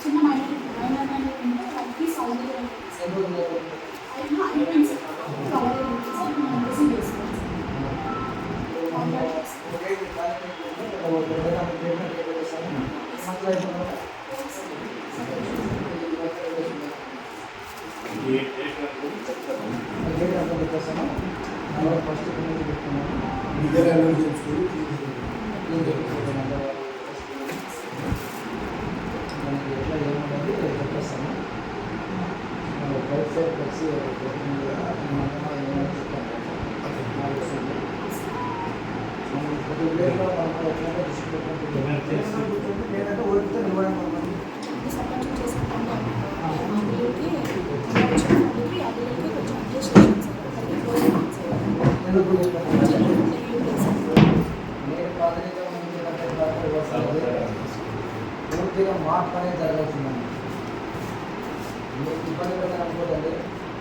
చిన్న minor minor అనేది ఉంటే వాళ్ళకి సౌందర్యం అయినా ఐటమ్స్ కవర్ ఫస్ట్ ఎట్లా ఏమున్నది చెప్పేస్తాను బైక్ సైడ్ వచ్చి లేదంటే ఓడితే ఇవ్వడం సర్పంచ్ చేసుకుంటాం అందులోకి వాళ్ళకి అందులోకి కొంచెం అడ్జస్ట్ చేసాను ఎందుకు సార్ నేను ప్రాథమిక పూర్తిగా మార్పు అనేది జరగాల్సిందండి మీకు ఇబ్బంది పెట్టాలనుకోదండి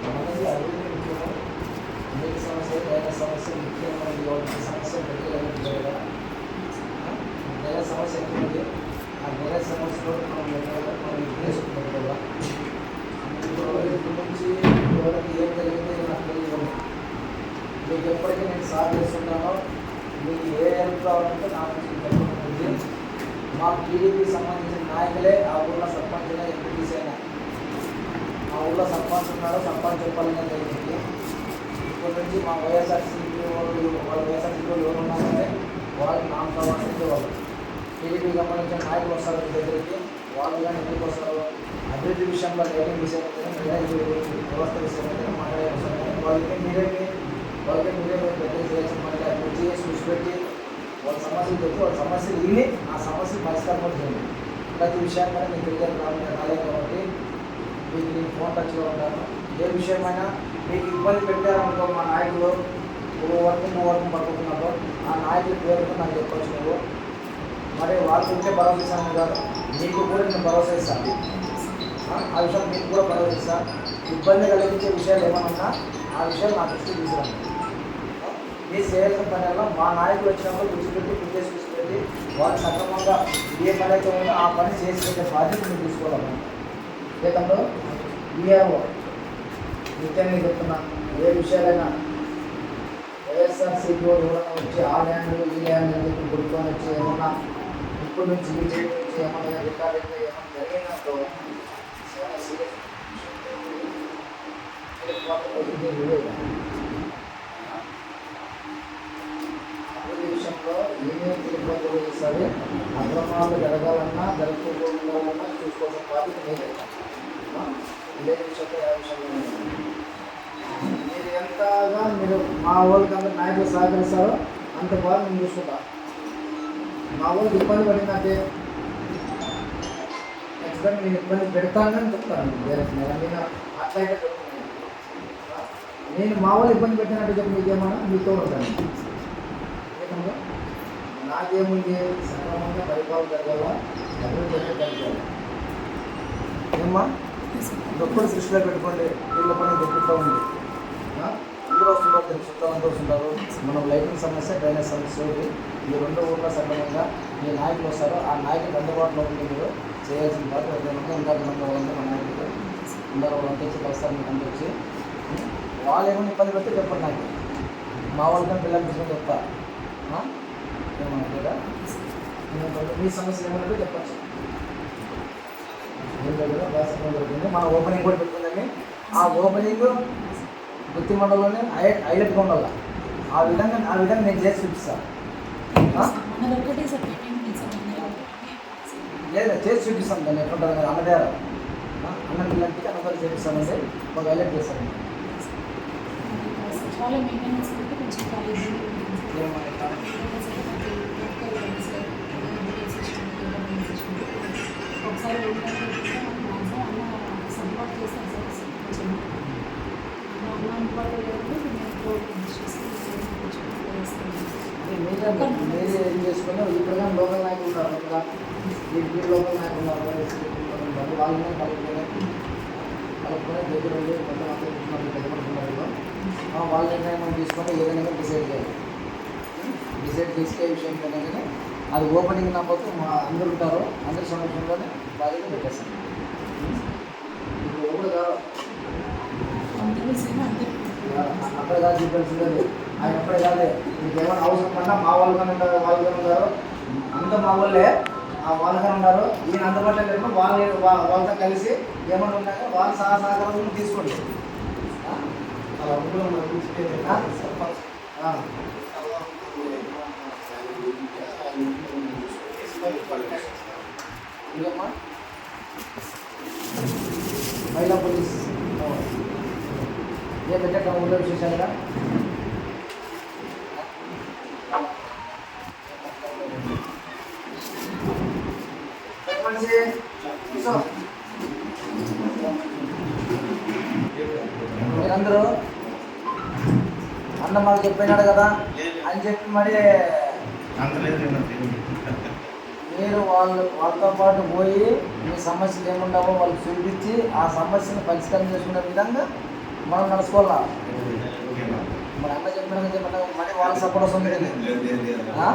మనకి అభివృద్ధి ముఖ్యము అనేక సమస్యలు దైన సమస్యలు ముఖ్యమైన ఇవ్వాల్సిన సమస్య ప్రజలకు నెల సమస్య ఎక్కువ ఆ నెల సమస్యలో మనం మనం ఉద్దేశించుకుంటాం కదా నుంచి ఎవరికి ఏం జరిగిందో నాకు తెలియదు మీకు ఎప్పటికీ నేను సార్ చేస్తున్నానో మీకు ఏ హెల్ప్ కావాలంటే నా నుంచి తప్పకుండా మా టీడీపీకి సంబంధించిన నాయకులే ఆ ఊళ్ళో సర్పంచ్ అయినా ఎంపీటీసీ అయినా మా ఊళ్ళో సర్పంచ్ ఉన్నాడో సర్పంచ్ చెప్పాలనే జరిగింది ఇప్పటి నుంచి మా వైఎస్ఆర్సీపీ వాళ్ళు వాళ్ళ వైఎస్ఆర్సీపీ వాళ్ళు ఎవరు ఉన్నారంటే వాళ్ళకి నాకు కావాల్సింది వాళ్ళు టీడీపీకి సంబంధించిన నాయకులు వస్తారు మీ దగ్గరికి వాళ్ళు కానీ ఎందుకు వస్తారు? అభివృద్ధి విషయంలో రేటింగ్ విషయం అయితే వ్యవస్థ విషయం అయితే మాట్లాడే అవసరం లేదు. వాళ్ళకి మీరే వాళ్ళకి మీరే పెద్ద చేయాల్సిన మళ్ళీ అభివృద్ధి చేసి చూసిపెట్టి వాళ్ళ సమస్యలు చెప్పి వాళ్ళ సమస్యలు విని ఆ సమస్యలు పరిష్కారం కూడా చేయండి. ప్రతి విషయాన్ని కూడా మీకు తెలియదు రాలేదు కాబట్టి మీకు నేను ఫోన్ టచ్లో ఉంటాను. ఏ విషయమైనా మీకు ఇబ్బంది పెట్టారనుకో మా నాయకులు ఓ వరకు ఓ వరకు పట్టుకున్నారో ఆ నాయకుల పేరుతో నాకు చెప్పొచ్చు నువ్వు. మరి వాళ్ళకి ఉంటే భరోసా ఇస్తాను కాదు. నీకు కూడా నేను భరోసా ఇస్తాను. ఆ, విషయం మీకు కూడా భరోసా ఇస్తాను ఇబ్బంది కలిగించే విషయాలు ఏమైనా ఆ విషయం నా దృష్టికి తీసుకురండి. మీ చేయాల్సిన పనిలో మా నాయకులు వచ్చినప్పుడు గుర్తుపెట్టి గుర్తేసి తీసుకెళ్ళి వాళ్ళు సక్రమంగా ఏ పని అయితే ఉందో ఆ పని చేసి పెట్టే బాధ్యత మీరు తీసుకోవాలి. గతంలో ఈఆర్ఓ నిత్యంగా చెప్తున్నా ఏ విషయాలైనా వైఎస్ఆర్సీపీ వాళ్ళు వచ్చి ఆ ల్యాండ్లు ఈ ల్యాండ్ అని చెప్పి గుర్తుకొని వచ్చి ఏమన్నా ఇప్పుడు నుంచి ఈ చేతి నుంచి ఏమన్నా రికార్డు అయితే ఏమన్నా జరిగినప్పుడు చాలా సీరియస్ అభివృద్ధి విషయంలో ఏమేమి తిరుగుబాటు చేస్తారు అక్రమాలు జరగాలన్నా జరగకపోవాలన్నా చూసుకోవాల్సిన బాధ్యత మీదే ఆ? ఇదే మీరు ఎంతగా మీరు మా వాళ్ళకి అందరు నాయకులు సహకరిస్తారో అంత బాగా మేము చూసుకుంటా మా వాళ్ళకి ఇబ్బంది పడిందంటే ఖచ్చితంగా నేను ఇబ్బంది పెడతానని చెప్తాను వేరే నేను అట్లయితే నేను మా వాళ్ళు ఇబ్బంది పెట్టినట్టు చెప్పి మీకేమన్నా మీతో ఉంటాను ఏమన్నా? నాకేముంది సక్రమంగా పరిపాలన జరగాల అభివృద్ధి అనేది జరగాలి ఏమ్మా ఒక్కడు దృష్టిలో పెట్టుకోండి వీళ్ళ పని దొరుకుతూ ఉంది. ఆ? అందరూ వస్తుంటారు తెలుసు చుట్టాలందరూ వస్తుంటారు మనం లైటింగ్ సమస్య డ్రైనేజ్ సమస్య ఉంది ఈ రెండు ఊళ్ళో సక్రమంగా మీ నాయకులు వస్తారు ఆ నాయకులు అందుబాటులో ఉండి మీరు చేయాల్సిన బాధ్యత అదేవిధంగా ఇంకా మంది వాళ్ళంతా నాయకులు. అందరూ వాళ్ళంతా వచ్చి కలుస్తారు మీకు అంతా వచ్చి వాళ్ళు ఏమైనా ఇబ్బంది పెడితే చెప్పండి నాకు. మా వాళ్ళకి పిల్లలు తీసుకొని చెప్తా. ఏమన్నా మీ సమస్య ఏమన్నా చెప్పచ్చు. దగ్గర మన ఓపెనింగ్ కూడా పెట్టుకుందని ఆ ఓపెనింగ్ గుత్తి మండలంలోనే హై హైలైట్గా ఉండాలి ఆ విధంగా ఆ విధంగా నేను చేసి చూపిస్తాను లేదు లేదా చేసి చూపిస్తాం దాన్ని. ఎట్లుంటుంది కదా అన్నదేరా అన్న పిల్లలకి అన్నదారు చేపిస్తామంటే ఒక హైలైట్ చేస్తాం మెయింటెనెన్స్ కొంచెం ఒకసారి చేస్తాను సార్ కొంచెం చేసి మీరే ఏం లోకల్ నాయకులు ఉన్నారు కదా. దీనికి లోకల్ నాయకులు ఉన్నారు వాళ్ళని కలుపుకొని కలుపుకొని దగ్గర ఉండి మొత్తం అంతా కూర్చున్నారు పెద్ద పడుతున్నారు వాళ్ళ నిర్ణయం తీసుకొని ఏదైనా డిసైడ్ చేయాలి. డిసైడ్ చేసే విషయం కనుక అది ఓపెనింగ్ నమ్మకం మా అందరు ఉంటారు. అందరి సమక్షంలోనే బాధ్యత పెట్టేస్తాం ఇప్పుడు ఒకడు కాదు అందరూ సేమ్ అందరూ అక్కడ కాదు ఆయన ఎప్పుడే కాదు మీకు ఏమైనా అవసరం పడినా మా వాళ్ళు కానీ ఉంటారు వాళ్ళు కానీ ఉన్నారు అంత మా వాళ్ళే ఆ వాళ్ళు కానీ ఉన్నారు ఈయన అందుబాటులో లేకుండా వాళ్ళు వాళ్ళతో కలిసి ఏమైనా ఉన్నాయో వాళ్ళ సహా సహకారం తీసుకోండి అలా ఉంటుంది ఆ. ఇంకేమ్మా మహిళా పోలీస్ ఏ పెట్టక ఊళ్ళో విశేషాలుగా కూర్చో. మీరందరూ అన్న మాకు చెప్పినాడు కదా అని చెప్పి మరి మీరు వాళ్ళు వాళ్ళతో పాటు పోయి మీ సమస్యలు ఏముండవో వాళ్ళకి చూపించి ఆ సమస్యను పరిష్కారం చేసుకునే విధంగా మనం నడుచుకోవాలా మరి అన్న చెప్పిన చెప్పిన మరి వాళ్ళ సపోర్ట్ వస్తుంది కదా.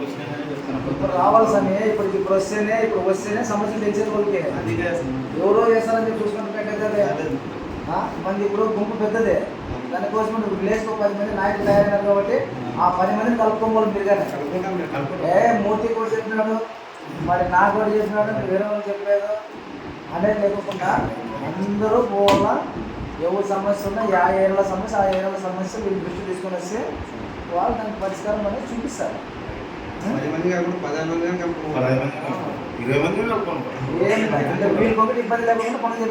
ఇప్పుడు రావాలి ఇప్పుడు ఇప్పుడు వస్తేనే ఇప్పుడు వస్తేనే సమస్యలు తెలిసేది వాళ్ళకి. ఎవరో చేస్తారని చెప్పి చూసుకుంటే ఆ? మంది ఇప్పుడు గుంపు పెద్దదే. దానికోసం ఇప్పుడు విలేజ్కి పది మంది నాయకులు తయారైనారు కాబట్టి ఆ పది మందిని కలుపుకోవాలి మీరు ఏ మూర్తి కూడా చెప్పినాడు. మరి నాకు కూడా చెప్పినాడు వేరే వాళ్ళు చెప్పలేదు. అనేది లేకుండా అందరూ పోవాలా? ఎవరి సమస్య ఉన్నా యా ఏళ్ళ సమస్య ఆ ఏళ్ళ సమస్య వీళ్ళు దృష్టి తీసుకొని వస్తే వాళ్ళు దానికి పరిష్కారం అనేది చూపిస్తారు. పది మంది కాకుండా పదహారు మంది కానీ కలుపుకోవాలి. పదహైదు మంది కలుపుకోండి. ఇరవై మంది కలుపుకోండి. ఏం లేదు. అంటే వీళ్ళకి ఒకటి ఇబ్బంది లేకుండా పనులు?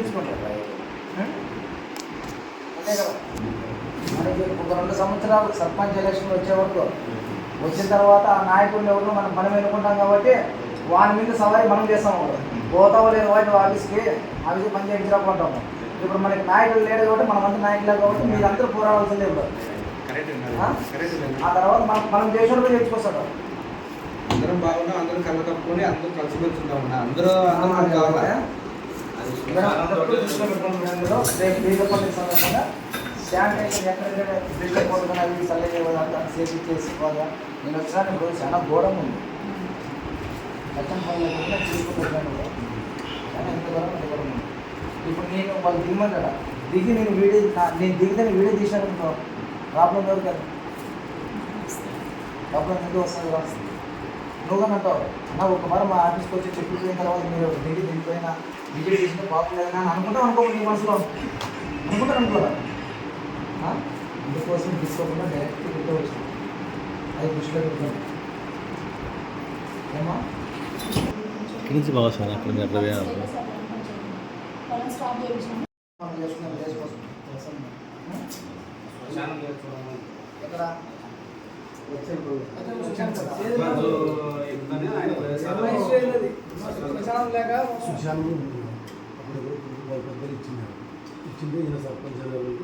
అంతే కదా మనకి ఒక రెండు సంవత్సరాలు సర్పంచ్ ఎలక్షన్ వచ్చే వరకు వచ్చిన తర్వాత ఆ నాయకుడిని ఎవరు మనం మనం ఎన్నుకుంటాం కాబట్టి వాని మీద సవాయి మనం చేస్తాం ఒకటి పోతావో లేదు వాటి ఆఫీస్కి ఆఫీస్కి పని చేయించకపోతాము ఇప్పుడు మనకి నాయకులు లేడు కాబట్టి మనం అంతా నాయకులే కాబట్టి మీరందరూ పోరాడాల్సిందే ఇప్పుడు కరెక్ట్. ఆ? కరెక్ట్. ఆ తర్వాత మనం మనం చేసినప్పుడు చేర్చుకొస్తాడు అందరం బాగున్నాం అందరం కళ్ళు కప్పుకొని అందరం కలిసిమెలిసి ఉంటాం అన్న. అందరూ అందరం మనకు కావాలా శానిటైజర్ బిల్డర్ కొట్టుకుని అవి చల్లగే సేఫ్టీ నేను ఇప్పుడు చాలా ఘోరం ఉంది. కట్టం పని లేకుండా తీసుకుంటున్నాను చాలా ఎంత ఘోరం ఎంత ఘోరం ఉంది. ఇప్పుడు నేను వాళ్ళు దిగి నేను వీడియో నేను దిగితే నేను వీడియో తీసినాను ప్రాబ్లం ఎవరు కదా ప్రాబ్లం ఎందుకు వస్తుంది? కదా నువ్వు కానీ అంటావు నా ఒక వారం మా ఆఫీస్కి వచ్చి చెప్పిపోయిన తర్వాత మీరు దిగి దిగిపోయినా వీడియో తీసిన బాగుండేదని అని అనుకుంటాం అనుకో నీ మనసులో. అనుకుంటారు అనుకోరా? ఇందుకోసం తీసుకోకుండా డైరెక్ట్ పెట్టే వచ్చిన అది దృష్టిలో పెట్టుకోండి. ఏమా నుంచి బాగా సార్ అక్కడ మనం చేసుకున్న విలేజ్ కోసం. ఎక్కడ? పెద్దలు ఇచ్చినారు ఇచ్చింది. ఈయన సర్పంచ్ గారికి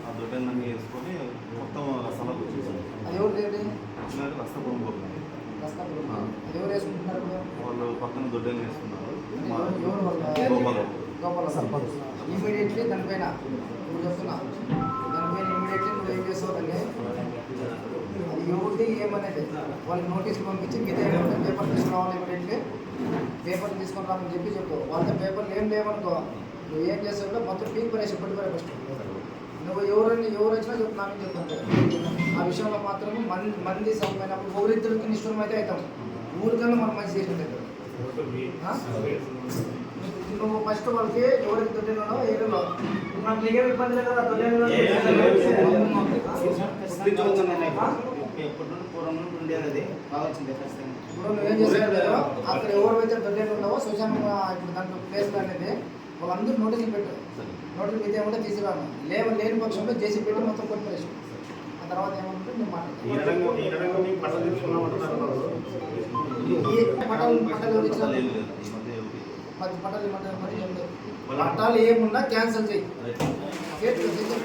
ఆ దొడ్డన్నీ వేసుకొని మొత్తం రసాలకు వచ్చేసాను అది ఎవరు ఎవరు వేసుకుంటున్నారు వాళ్ళు పక్కన దొడ్డని వేసుకున్నారు ఎవరు- వాళ్ళ- గోపాల సర్పంచ్ ఇమీడియట్లీ దానిపైన చెప్తున్నా అది ఎవరిది ఏమనేది? వాళ్ళకి నోటీసులు పంపించి మిగతా ఏమంటే పేపర్ తీసుకురావాలి ఇమీడియట్లీ పేపర్ తీసుకొని రామని చెప్పి చెప్పు. వాళ్ళ పేపర్లు ఏం లేవనుకో నువ్వు ఏం చేస్తావు మొత్తం పీక్ పడేసి పట్టుకునే ఫస్ట్ నువ్వు ఎవరైనా ఎవరు వచ్చినా చెప్పు నాకు చెప్తుంటే ఆ విషయంలో మాత్రం మంది మంది సమమైనప్పుడు ఒకరిద్దరికి నిష్ఠూరం అయితే అవుతాం. ఊరికన్నా మనం మంచి చేసింది ఆ? నువ్వు ఫస్ట్ వాళ్ళకి ఎవరికి దొరికినాడో ఏరియాలో మాకు మీకేం ఇబ్బంది లేదు కదా దొడ్డి ఎప్పటి నుండి పూర్వం నుండి ఉండేది అది కావాల్సిందే ఖచ్చితంగా ఇప్పుడు నువ్వేం చేశారు అక్కడ ఎవరైతే దొడ్డేలు ఉండవో శ్మశానం ఇప్పుడు దాంట్లో ప్లేస్ అనేది వాళ్ళందరూ నోటీసులు పెట్టు నోటీసులు అయితే ఏమంటే తీసుకురాను లేవు లేని పక్షంలో చేసి పెట్టి మొత్తం కొట్టుకోలేసు ఆ తర్వాత ఏమంటే నేను మాట్లాడతాను ఈ పట్టాలు పట్టాలు పట్టాలు పట్టాలు మరి ఏం లేదు పట్టాలు ఏమున్నా క్యాన్సిల్ చేయి చేతిలో చేసి